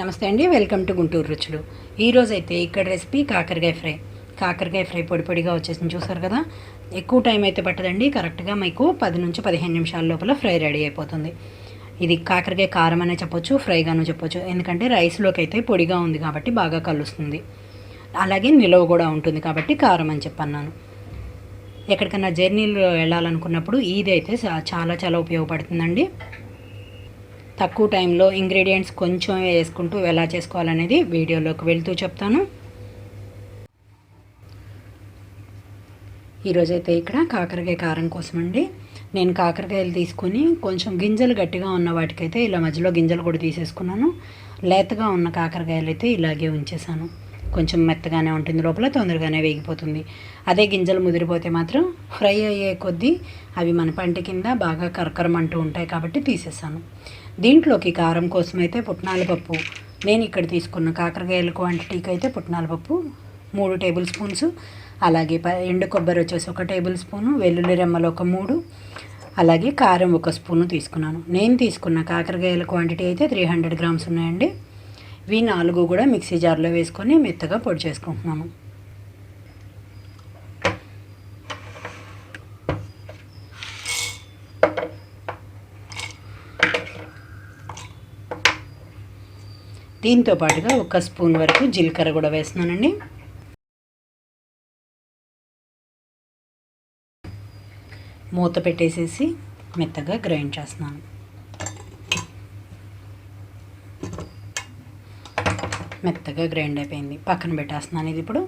నమస్తే అండి welcome to Guntur రుచులు. ఈరోజు అయితే ఇక్కడ రెసిపీ కాకరకాయ ఫ్రై. కాకరకాయ ఫ్రై పొడి పొడిగా వచ్చేసింది చూసారు కదా? ఎక్కువ టైం అయితే పట్టదండి కరెక్ట్గా మీకు పది నుంచి పదిహేను నిమిషాల లోపల ఫ్రై రెడీ అయిపోతుంది. ఇది కాకరకాయ కారం అనే చెప్పొచ్చు ఫ్రైగాను చెప్పొచ్చు. ఎందుకంటే రైస్లోకి అయితే పొడిగా ఉంది కాబట్టి బాగా కలుస్తుంది. అలాగే నిలవ కూడా ఉంటుంది కాబట్టి కారం అని చెప్పన్నాను. ఎక్కడికన్నా జర్నీలు వెళ్ళాలనుకున్నప్పుడు ఇది అయితే చాలా చాలా ఉపయోగపడుతుందండి. తక్కువ టైంలో ఇంగ్రీడియంట్స్ కొంచెం వేసుకుంటూ ఎలా చేసుకోవాలనేది వీడియోలోకి వెళ్తూ చెప్తాను. ఈరోజైతే ఇక్కడ కాకరకాయ కారం కోసం అండి నేను కాకరకాయలు తీసుకొని కొంచెం గింజలు గట్టిగా ఉన్న వాటికైతే ఇలా మధ్యలో గింజలు కూడా తీసేసుకున్నాను. లేతగా ఉన్న కాకరకాయలు అయితే ఇలాగే ఉంచేసాను. కొంచెం మెత్తగానే ఉంటుంది లోపల తొందరగానే వేగిపోతుంది. అదే గింజలు ముదిరిపోతే మాత్రం ఫ్రై అయ్యే కొద్దీ అవి మన పంట కింద బాగా కరకరమంటూ ఉంటాయి కాబట్టి తీసేసాను. దీంట్లోకి కారం కోసం అయితే పుట్నాల పప్పు. నేను ఇక్కడ తీసుకున్న కాకరకాయల క్వాంటిటీకి అయితే పుట్నాల పప్పు మూడు టేబుల్ స్పూన్స్. అలాగే ప ఎండు కొబ్బరి వచ్చేసి ఒక టేబుల్ స్పూను వెల్లుల్లి రెమ్మలు ఒక మూడు. అలాగే కారం ఒక స్పూను తీసుకున్నాను. నేను తీసుకున్న కాకరకాయల క్వాంటిటీ అయితే త్రీ హండ్రెడ్ గ్రామ్స్ ఉన్నాయండి. ఇవి నాలుగు కూడా మిక్సీ జార్లో వేసుకొని మెత్తగా పొడి చేసుకుంటున్నాను. దీంతో పాటుగా ఒక స్పూన్ వరకు జీలకర్ర కూడా వేస్తున్నానండి. మూత పెట్టేసేసి మెత్తగా గ్రైండ్ చేస్తున్నాను. మెత్తగా గ్రైండ్ అయిపోయింది. పక్కన పెట్టేస్తున్నాను ఇది ఇప్పుడు.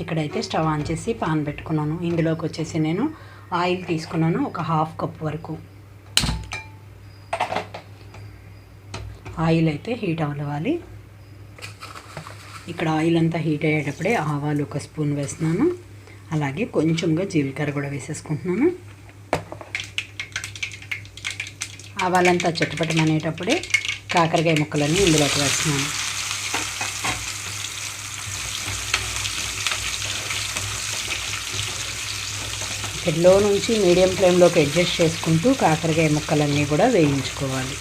ఇక్కడైతే స్టవ్ ఆన్ చేసి పాన్ పెట్టుకున్నాను. ఇందులోకి వచ్చేసి నేను ఆయిల్ తీసుకున్నాను ఒక హాఫ్ కప్ వరకు. ఆయిల్ అయితే హీట్ అవ్వాలి. ఇక్కడ ఆయిల్ అంతా హీట్ అయ్యేటప్పుడే ఆవాలు ఒక స్పూన్ వేస్తున్నాను. అలాగే కొంచెంగా జీలకర్ర కూడా వేసేసుకుంటున్నాను. ఆవాలంతా చుట్టుపట్టమనేటప్పుడే కాకరకాయ ముక్కలన్నీ ఇందులోకి వేస్తున్నాను. ఇక్కడ లో నుంచి మీడియం ఫ్లేమ్లోకి అడ్జస్ట్ చేసుకుంటూ కాకరకాయ ముక్కలన్నీ కూడా వేయించుకోవాలి.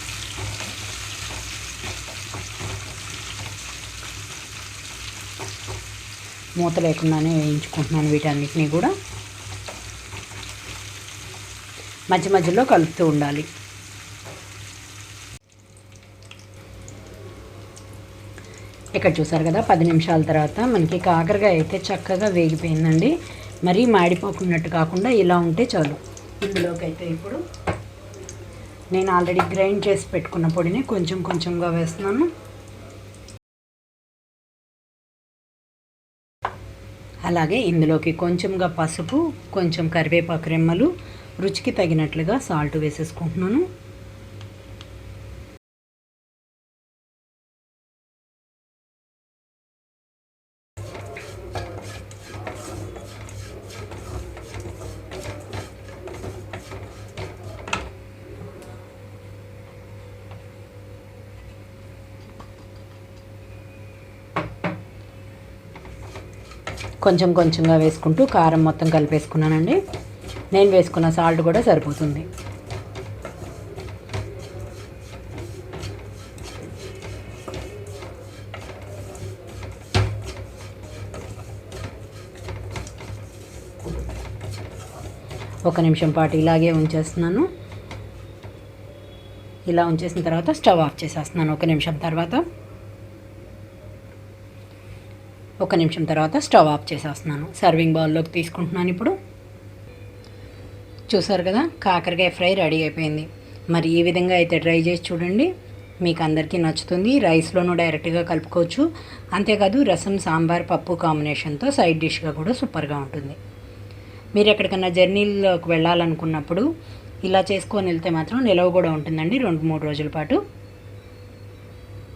మూత లేకుండానే వేయించుకుంటున్నాను వీటన్నిటిని కూడా. మధ్య మధ్యలో కలుపుతూ ఉండాలి. ఇక్కడ చూసారు కదా పది నిమిషాల తర్వాత మనకి కాకరకాయ అయితే చక్కగా వేగిపోయిందండి. మరీ మాడిపోకున్నట్టు కాకుండా ఇలా ఉంటే చాలు. ఇందులోకి అయితే ఇప్పుడు నేను ఆల్రెడీ గ్రైండ్ చేసి పెట్టుకున్న పొడిని కొంచెం కొంచెంగా వేస్తున్నాను. అలాగే ఇందులోకి కొంచెంగా పసుపు కొంచెం కరివేపాకు రెమ్మలు రుచికి తగినట్లుగా సాల్ట్ వేసేసుకుంటున్నాను. కొంచెం కొంచెంగా వేసుకుంటూ కారం మొత్తం కలిపేసుకున్నానండి. నేను వేసుకున్న సాల్ట్ కూడా సరిపోతుంది. ఒక నిమిషం పాటు ఇలాగే ఉంచేస్తున్నాను. ఇలా ఉంచేసిన తర్వాత స్టవ్ ఆఫ్ చేసేస్తున్నాను. ఒక నిమిషం తర్వాత ఒక నిమిషం తర్వాత స్టవ్ ఆఫ్ చేసేస్తున్నాను. సర్వింగ్ బౌల్లోకి తీసుకుంటున్నాను ఇప్పుడు. చూసారు కదా కాకరకాయ ఫ్రై రెడీ అయిపోయింది. మరి ఈ విధంగా అయితే ట్రై చేసి చూడండి. మీకు అందరికీ నచ్చుతుంది. రైస్లోనూ డైరెక్ట్గా కలుపుకోవచ్చు. అంతేకాదు రసం సాంబార్ పప్పు కాంబినేషన్తో సైడ్ డిష్గా కూడా సూపర్గా ఉంటుంది. మీరు ఎక్కడికన్నా జర్నీలోకి వెళ్ళాలనుకున్నప్పుడు ఇలా చేసుకొని వెళ్తే మాత్రం నిలవ కూడా ఉంటుందండి. రెండు మూడు రోజుల పాటు.